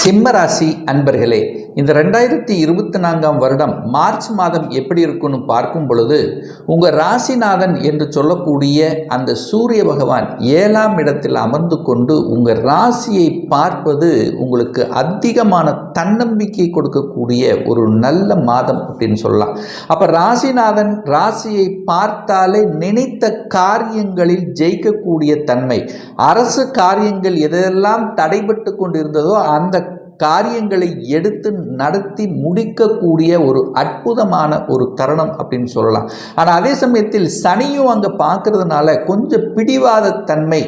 சிம்மராசி அன்பர்களே இந்த ரெண்டாயிரத்தி இருபத்தி நான்காம் வருடம் மார்ச் மாதம் எப்படி இருக்குன்னு பார்க்கும் பொழுது உங்கள் ராசிநாதன் என்று சொல்லக்கூடிய அந்த சூரிய பகவான் ஏழாம் இடத்தில் அமர்ந்து கொண்டு உங்கள் ராசியை பார்ப்பது உங்களுக்கு அதிகமான தன்னம்பிக்கை கொடுக்கக்கூடிய ஒரு நல்ல மாதம் அப்படின்னு சொல்லலாம். அப்போ ராசிநாதன் ராசியை பார்த்தாலே நினைத்த காரியங்களில் ஜெயிக்கக்கூடிய தன்மை அரசு காரியங்கள் எதெல்லாம் தடைபட்டு கொண்டிருந்ததோ அந்த காரியங்களை எடுத்து நடத்தி முடிக்கக்கூடிய ஒரு அற்புதமான ஒரு தருணம் அப்படின்னு சொல்லலாம். ஆனால் அதே சமயத்தில் சனியும் அங்கே பார்க்கறதுனால கொஞ்சம் பிடிவாத தன்மை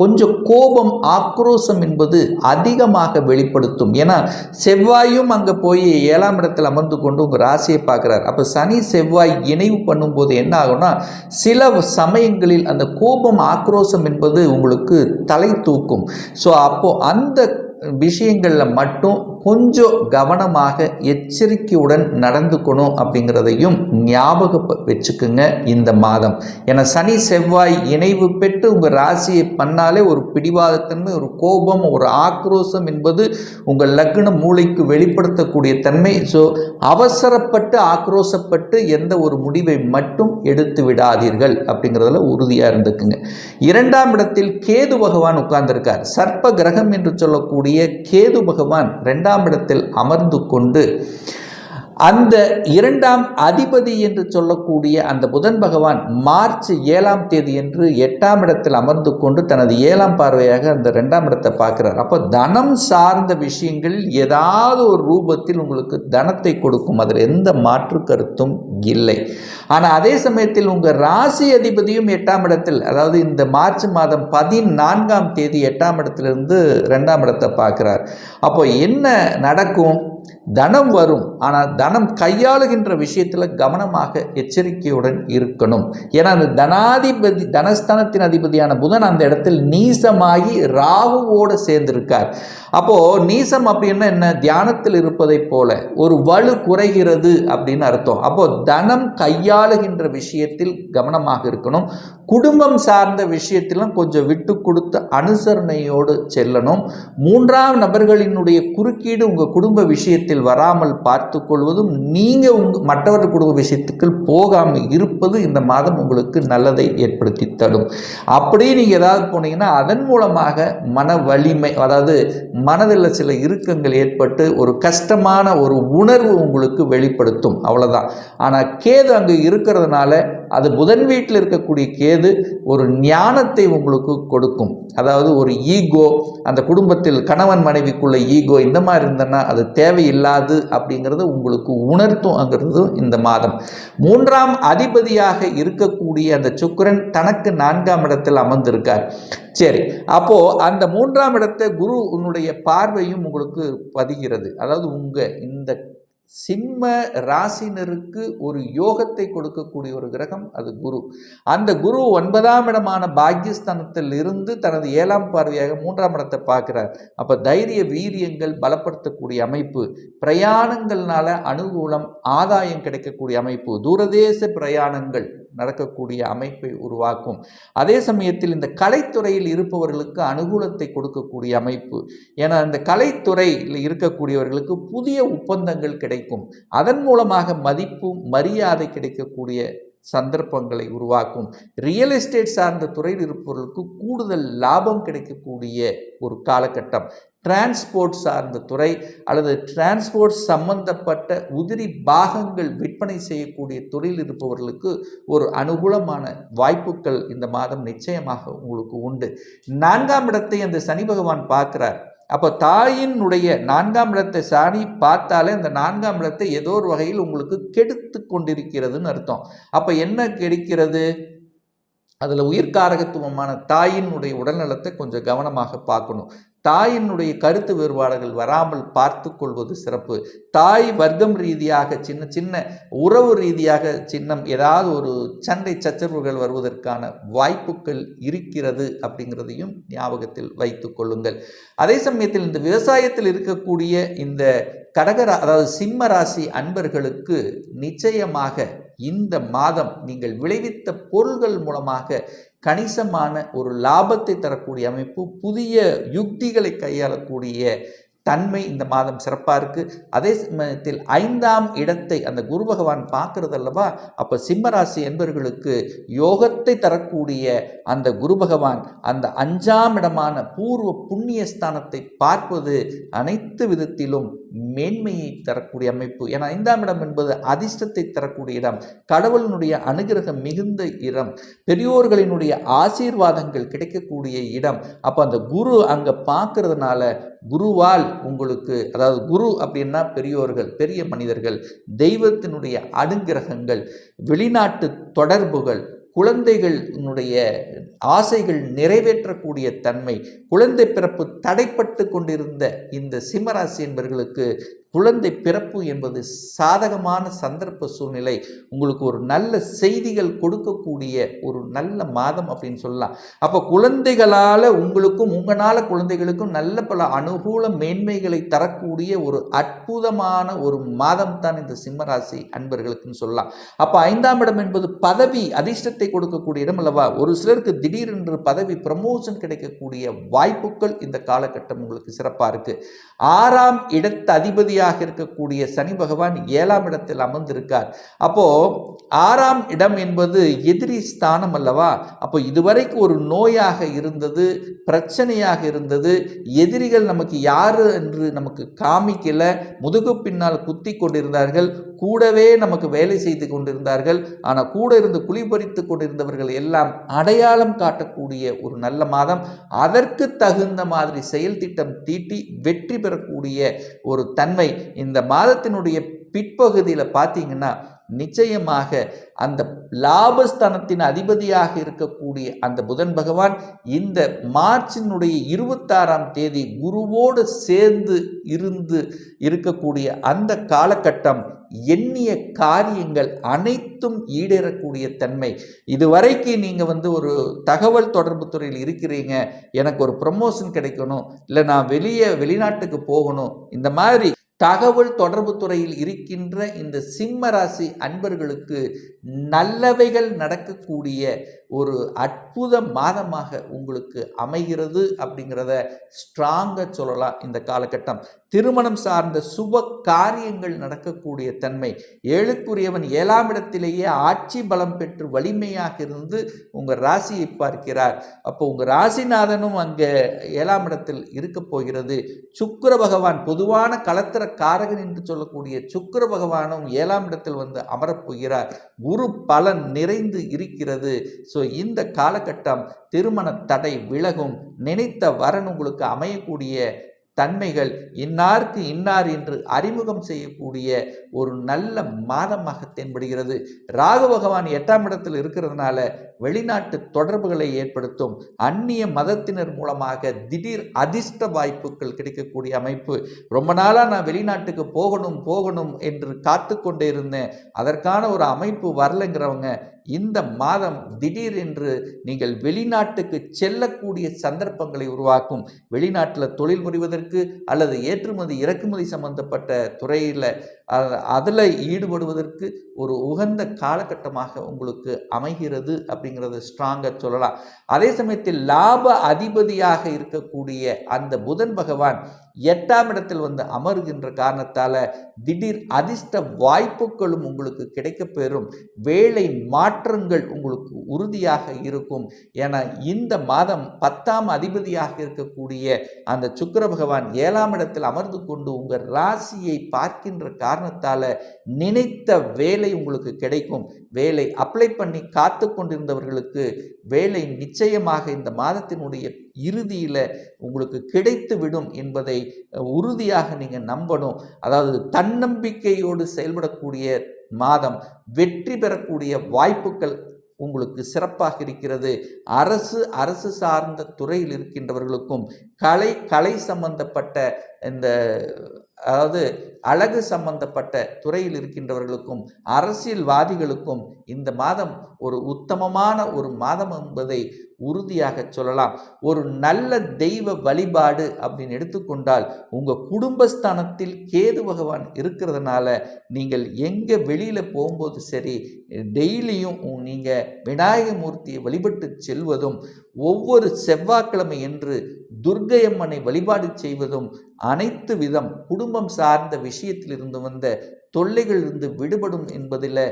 கொஞ்சம் கோபம் ஆக்ரோஷம் என்பது அதிகமாக வெளிப்படுத்தும். ஏன்னா செவ்வாயும் அங்கே போய் ஏழாம் இடத்தில் அமர்ந்து கொண்டு உங்கள் ராசியை பார்க்குறாரு. அப்போ சனி செவ்வாய் இணைவு பண்ணும்போது என்ன ஆகும்னா சில சமயங்களில் அந்த கோபம் ஆக்ரோஷம் என்பது உங்களுக்கு தலை தூக்கும். ஸோ அப்போது அந்த விஷயங்களில் மட்டும் கொஞ்சம் கவனமாக எச்சரிக்கையுடன் நடந்துக்கணும் அப்படிங்கிறதையும் ஞாபகம் வச்சுக்குங்க இந்த மாதம். ஏன்னா சனி செவ்வாய் இணைவு பெற்று உங்கள் ராசியை பண்ணாலே ஒரு பிடிவாதத்தன்மை ஒரு கோபம் ஒரு ஆக்ரோஷம் என்பது உங்கள் லக்ன மூளைக்கு வெளிப்படுத்தக்கூடிய தன்மை. ஸோ அவசரப்பட்டு ஆக்ரோஷப்பட்டு எந்த ஒரு முடிவை மட்டும் எடுத்து விடாதீர்கள் அப்படிங்கிறதுல உறுதியாக இருந்துக்குங்க. இரண்டாம் இடத்தில் கேது பகவான் உட்கார்ந்திருக்கார். சர்ப்ப கிரகம் என்று சொல்லக்கூடிய கேது பகவான் ரெண்டாம் இடத்தில் அமர்ந்து கொண்டு அந்த இரண்டாம் அதிபதி என்று சொல்லக்கூடிய அந்த புதன் பகவான் மார்ச் ஏழாம் தேதி என்று எட்டாம் இடத்தில் அமர்ந்து கொண்டு தனது ஏழாம் பார்வையாக அந்த ரெண்டாம் இடத்தை பார்க்கிறார். அப்போ தனம் சார்ந்த விஷயங்கள் ஏதாவது ஒரு ரூபத்தில் உங்களுக்கு தனத்தை கொடுக்கும். அதில் எந்த மாற்று கருத்தும் இல்லை. ஆனால் அதே சமயத்தில் உங்கள் ராசி அதிபதியும் எட்டாம் இடத்தில் அதாவது இந்த மார்ச் மாதம் பதினான்காம் தேதி எட்டாம் இடத்திலிருந்து ரெண்டாம் இடத்தை பார்க்குறார். அப்போ என்ன நடக்கும்? தனம் வரும். ஆனால் தனம் கையாளுகின்ற விஷயத்தில் கவனமாக எச்சரிக்கையுடன் இருக்கணும். ஏன்னா அந்த தனாதிபதி தனஸ்தானத்தின் அதிபதியான புதன் அந்த இடத்தில் நீசமாகி ராகுவோடு சேர்ந்திருக்கார். அப்போது நீசம் அப்படின்னா என்ன? தியானத்தில் இருப்பதைப் போல ஒரு வலு குறைகிறது அப்படின்னு அர்த்தம். அப்போது தனம் கையாளுகின்ற விஷயத்தில் கவனமாக இருக்கணும். குடும்பம் சார்ந்த விஷயத்திலும் கொஞ்சம் விட்டு கொடுத்து அனுசரணையோடு செல்லணும். மூன்றாம் நபர்களினுடைய குறுக்கீடு உங்கள் குடும்ப விஷயத்தில் வராமல் பார்த்து கொள்வதும் நீங்கள் உங்கள் மற்றவர்கள் குடும்ப விஷயத்துக்கு போகாமல் இருப்பது இந்த மாதம் உங்களுக்கு நல்லதை ஏற்படுத்தி தரும். அப்படியே நீங்கள் ஏதாவது போனீங்கன்னா அதன் மூலமாக மன வலிமை அதாவது மனதில் சில இறுக்கங்கள் ஏற்பட்டு ஒரு கஷ்டமான ஒரு உணர்வு உங்களுக்கு வெளிப்படுத்தும். அவ்வளோதான் ஆனால் கேது அங்கே இருக்கிறதுனால அது புதன் வீட்டில் இருக்கக்கூடிய கேது ஒரு ஞானத்தை உங்களுக்கு கொடுக்கும். அதாவது ஒரு ஈகோ அந்த குடும்பத்தில் கணவன் மனைவிக்குள்ள ஈகோ இந்த மாதிரி இருந்தன்னா அது தேவையில்லாது அப்படிங்கிறது உங்களுக்கு உணர்த்தும்ங்கிறது இந்த மாதம். மூன்றாம் அதிபதியாக இருக்கக்கூடிய அந்த சுக்கரன் தனக்கு நான்காம் இடத்தில் அமர்ந்திருக்கார். சரி அப்போ அந்த மூன்றாம் இடத்தை குரு உன்னுடைய பார்வையும் உங்களுக்கு பதிகிறது. அதாவது உங்க இந்த சிம்ம ராசினருக்கு ஒரு யோகத்தை கொடுக்கக்கூடிய ஒரு கிரகம் அது குரு. அந்த குரு ஒன்பதாம் இடமான பாக்யஸ்தானத்தில் இருந்து தனது ஏழாம் பார்வையாக மூன்றாம் இடத்தை பார்க்கிறார். அப்போ தைரிய வீரியங்கள் பலப்படுத்தக்கூடிய அமைப்பு பிரயாணங்கள்னால அனுகூலம் ஆதாயம் கிடைக்கக்கூடிய அமைப்பு தூரதேச பிரயாணங்கள் நடக்கக்கூடிய அமைப்பை உருவாக்கும். அதே சமயத்தில் இந்த கலைத்துறையில் இருப்பவர்களுக்கு அனுகூலத்தை கொடுக்கக்கூடிய அமைப்பு. ஏன்னா இந்த கலைத்துறையில் இருக்கக்கூடியவர்களுக்கு புதிய ஒப்பந்தங்கள் கிடைக்கும். அதன் மூலமாக மதிப்பு மரியாதை கிடைக்கக்கூடிய சந்தர்ப்பங்களை உருவாக்கும். ரியல் எஸ்டேட் சார்ந்த துறையில் இருப்பவர்களுக்கு கூடுதல் லாபம் கிடைக்கக்கூடிய ஒரு காலகட்டம். டிரான்ஸ்போர்ட் சார்ந்த துறை அல்லது டிரான்ஸ்போர்ட் சம்பந்தப்பட்ட உதிரி பாகங்கள் விற்பனை செய்யக்கூடிய தொழில் இருப்பவர்களுக்கு ஒரு அனுகூலமான வாய்ப்புகள் இந்த மாதம் நிச்சயமாக உங்களுக்கு உண்டு. நான்காம் இடத்தை அந்த சனி பகவான் பார்க்கிறார். அப்போ தாயினுடைய நான்காம் இடத்தை சாணி பார்த்தாலே அந்த நான்காம் இடத்தை ஏதோ ஒரு வகையில் உங்களுக்கு கெடுத்து கொண்டிருக்கிறதுன்னு அர்த்தம். அப்போ என்ன கெடுக்கிறது? அதில் உயிர்காரகத்துவமான தாயினுடைய உடல்நலத்தை கொஞ்சம் கவனமாக பார்க்கணும். தாயினுடைய கருத்து வேறுபாடுகள் வராமல் பார்த்து கொள்வது சிறப்பு. தாய் வர்க்கம் ரீதியாக சின்ன சின்ன உறவு ரீதியாக சின்னம் ஏதாவது ஒரு சண்டை சச்சரவுகள் வருவதற்கான வாய்ப்புகள் இருக்கிறது அப்படிங்கிறதையும் ஞாபகத்தில் வைத்து கொள்ளுங்கள். அதே சமயத்தில் இந்த விவசாயத்தில் இருக்கக்கூடிய இந்த கடகரா அதாவது சிம்ம ராசி அன்பர்களுக்கு நிச்சயமாக இந்த மாதம் நீங்கள் விளைவித்த பொருள்கள் மூலமாக கணிசமான ஒரு லாபத்தை தரக்கூடிய அமைப்பு புதிய யுக்திகளை கையாளக்கூடிய தன்மை இந்த மாதம் சிறப்பாக இருக்குது அதே சமயத்தில் ஐந்தாம் இடத்தை அந்த குரு பகவான் பார்க்கறது அல்லவா? அப்போ சிம்மராசி என்பவர்களுக்கு யோகத்தை தரக்கூடிய அந்த குரு பகவான் அந்த அஞ்சாம் இடமான பூர்வ புண்ணிய ஸ்தானத்தை பார்ப்பது அனைத்து விதத்திலும் மேன்மையை தரக்கூடிய அமைப்பு. ஏன்னா ஐந்தாம் இடம் என்பது அதிர்ஷ்டத்தை தரக்கூடிய இடம். கடவுளினுடைய அனுகிரகம் மிகுந்த இடம். பெரியோர்களினுடைய ஆசீர்வாதங்கள் கிடைக்கக்கூடிய இடம். அப்போ அந்த குரு அங்கே பார்க்கறதுனால குருவால் உங்களுக்கு அதாவது குரு அப்படின்னா பெரியோர்கள் பெரிய மனிதர்கள் தெய்வத்தினுடைய அனுகிரகங்கள் வெளிநாட்டு தொடர்புகள் குழந்தைகளினுடைய ஆசைகள் நிறைவேற்றக்கூடிய தன்மை குழந்தை பிறப்பு தடைப்பட்டு கொண்டிருந்த இந்த சிம்மராசி என்பவர்களுக்கு குழந்தை பிறப்பு என்பது சாதகமான சந்தர்ப்ப சூழ்நிலை. உங்களுக்கு ஒரு நல்ல செய்திகள் கொடுக்கக்கூடிய ஒரு நல்ல மாதம் அப்படின்னு சொல்லலாம். அப்போ குழந்தைகளால் உங்களுக்கும் உங்களால் குழந்தைகளுக்கும் நல்ல பல அனுகூல மேன்மைகளை தரக்கூடிய ஒரு அற்புதமான ஒரு மாதம் தான் இந்த சிம்மராசி அன்பர்களுக்குன்னு சொல்லலாம். அப்போ ஐந்தாம் இடம் என்பது பதவி அதிர்ஷ்டத்தை கொடுக்கக்கூடிய இடம் அல்லவா? ஒரு சிலருக்கு திடீரென்று பதவி ப்ரமோஷன் கிடைக்கக்கூடிய வாய்ப்புகள் இந்த காலகட்டம் உங்களுக்கு சிறப்பாக இருக்குது ஆறாம் இடத்த அதிபதியாக இருக்கக்கூடிய சனி பகவான் ஏழாம் இடத்தில் அமர்ந்திருக்கார். அப்போ ஆறாம் இடம் என்பது எதிரி ஸ்தானம் அல்லவா? அப்போ இதுவரைக்கும் ஒரு நோயாக இருந்தது பிரச்சனையாக இருந்தது எதிரிகள் நமக்கு யாரு என்று நமக்கு காமிக்கல முதுகு பின்னால் குத்தி கொண்டிருந்தார்கள் கூடவே நமக்கு வேலை செய்து கொண்டிருந்தார்கள் ஆனால் கூட இருந்து குளிபறித்து கொண்டிருந்தவர்கள் எல்லாம் அடையாளம் காட்டக்கூடிய ஒரு நல்ல மாதம். அதற்கு தகுந்த மாதிரி செயல் திட்டம் தீட்டி வெற்றி பெறக்கூடிய ஒரு தன்மை இந்த மாதத்தினுடைய பிற்பகுதியில் பார்த்தீங்கன்னா நிச்சயமாக அந்த லாபஸ்தானத்தின் அதிபதியாக இருக்கக்கூடிய அந்த புதன் பகவான் இந்த மார்ச்சினுடைய இருபத்தாறாம் தேதி குருவோடு சேர்ந்து இருந்து இருக்கக்கூடிய அந்த காலகட்டம் எண்ணிய காரியங்கள் அனைத்தும் ஈடேறக்கூடிய தன்மை. இதுவரைக்கு நீங்கள் வந்து ஒரு தகவல் தொடர்பு துறையில் இருக்கிறீங்க எனக்கு ஒரு ப்ரமோஷன் கிடைக்கணும் இல்லை நான் வெளியே வெளிநாட்டுக்கு போகணும் இந்த மாதிரி தகவல் தொடர்பு துறையில் இருக்கின்ற இந்த சிம்ம ராசி அன்பர்களுக்கு நல்லவைகள் நடக்கக்கூடிய ஒரு அற்புத மாதமாக உங்களுக்கு அமைகிறது அப்படிங்கிறத ஸ்ட்ராங்காக சொல்லலாம் இந்த காலகட்டம். திருமணம் சார்ந்த சுப காரியங்கள் நடக்கக்கூடிய தன்மை. ஏழுக்குரியவன் ஏழாம் இடத்திலேயே ஆட்சி பலம் பெற்று வலிமையாக இருந்து உங்கள் ராசியை பார்க்கிறார். அப்போ உங்கள் ராசிநாதனும் அங்கே ஏழாம் இடத்தில் இருக்க போகிறது. சுக்கர பகவான் பொதுவான கலத்திர காரகன் என்று சொல்லக்கூடிய சுக்கிர பகவானும் ஏழாம் இடத்தில் வந்து அமரப்போகிறார் குரு பலன் நிறைந்து இருக்கிறது. ஸோ இந்த காலகட்டம் திருமண தடை விலகும். நினைத்த வரன் உங்களுக்கு அமையக்கூடிய தன்மைகள் இன்னார்க்கு இன்னார் என்று அறிமுகம் செய்யக்கூடிய ஒரு நல்ல மாதமாக தென்படுகிறது. ராகு பகவான் எட்டாம் இடத்தில் இருக்கிறதுனால வெளிநாட்டு தொடர்புகளை ஏற்படுத்தும் அந்நிய மதத்தினர் மூலமாக திடீர் அதிர்ஷ்ட வாய்ப்புகள் கிடைக்கக்கூடிய அமைப்பு. ரொம்ப நாளாக நான் வெளிநாட்டுக்கு போகணும் போகணும் என்று காத்து கொண்டே இருந்தேன். அதற்கான ஒரு அமைப்பு வரலைங்கிறவங்க இந்த மாதம் திடீரென்று நீங்கள் வெளிநாட்டுக்கு செல்லக்கூடிய சந்தர்ப்பங்களை உருவாக்கும். வெளிநாட்டில் தொழில் புரிவதற்கு அல்லது ஏற்றுமதி இறக்குமதி சம்பந்தப்பட்ட துறையில் அதில் ஈடுபடுவதற்கு ஒரு உகந்த காலகட்டமாக உங்களுக்கு அமைகிறது அப்படிங்கிறத ஸ்ட்ராங்காக சொல்லலாம். அதே சமயத்தில் லாப அதிபதியாக இருக்கக்கூடிய அந்த புதன் பகவான் எட்டாம் இடத்தில் வந்து அமருகின்ற காரணத்தால் திடீர் அதிர்ஷ்ட வாய்ப்புகளும் உங்களுக்கு கிடைக்கப்பெறும். வேலை மாற்றங்கள் உங்களுக்கு உறுதியாக இருக்கும். என இந்த மாதம் பத்தாம் அதிபதியாக இருக்கக்கூடிய அந்த சுக்கர பகவான் ஏழாம் இடத்தில் அமர்ந்து கொண்டு உங்கள் ராசியை பார்க்கின்ற காரணத்தால் நினைத்த வேலை உங்களுக்கு கிடைக்கும். வேலை அப்ளை பண்ணி காத்து கொண்டிருந்தவர்களுக்கு வேலை நிச்சயமாக இந்த மாதத்தினுடைய இறுதியில் உங்களுக்கு கிடைத்து விடும் என்பதை உறுதியாக நீங்கள் நம்பணும். அதாவது தன்னம்பிக்கையோடு செயல்படக்கூடிய மாதம் வெற்றி பெறக்கூடிய வாய்ப்புகள் உங்களுக்கு சிறப்பாக இருக்கிறது. அரசு அரசு சார்ந்த துறையில் இருக்கின்றவர்களுக்கும் கலை கலை சம்பந்தப்பட்ட இந்த அதாவது அழகு சம்பந்தப்பட்ட துறையில் இருக்கின்றவர்களுக்கும் அரசியல்வாதிகளுக்கும் இந்த மாதம் ஒரு உத்தமமான ஒரு மாதம் என்பதை உறுதியாக சொல்லலாம். ஒரு நல்ல தெய்வ வழிபாடு அப்படின்னு எடுத்துக்கொண்டால் உங்கள் குடும்பஸ்தானத்தில் கேது பகவான் இருக்கிறதுனால நீங்கள் எங்கே வெளியில் போகும்போது சரி டெய்லியும் நீங்கள் விநாயக மூர்த்தியை வழிபட்டு செல்வதும் ஒவ்வொரு செவ்வாய்க்கிழமை என்று துர்க்கையம்மனை வழிபாடு செய்வதும் அனைத்து விதம் குடும்பம் சார்ந்த விஷயத்திலிருந்து வந்த தொல்லைகளிலிருந்து விடுபடும் என்பதில்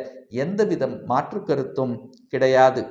எந்தவிதம் மாற்று கருத்தும் கிடையாது.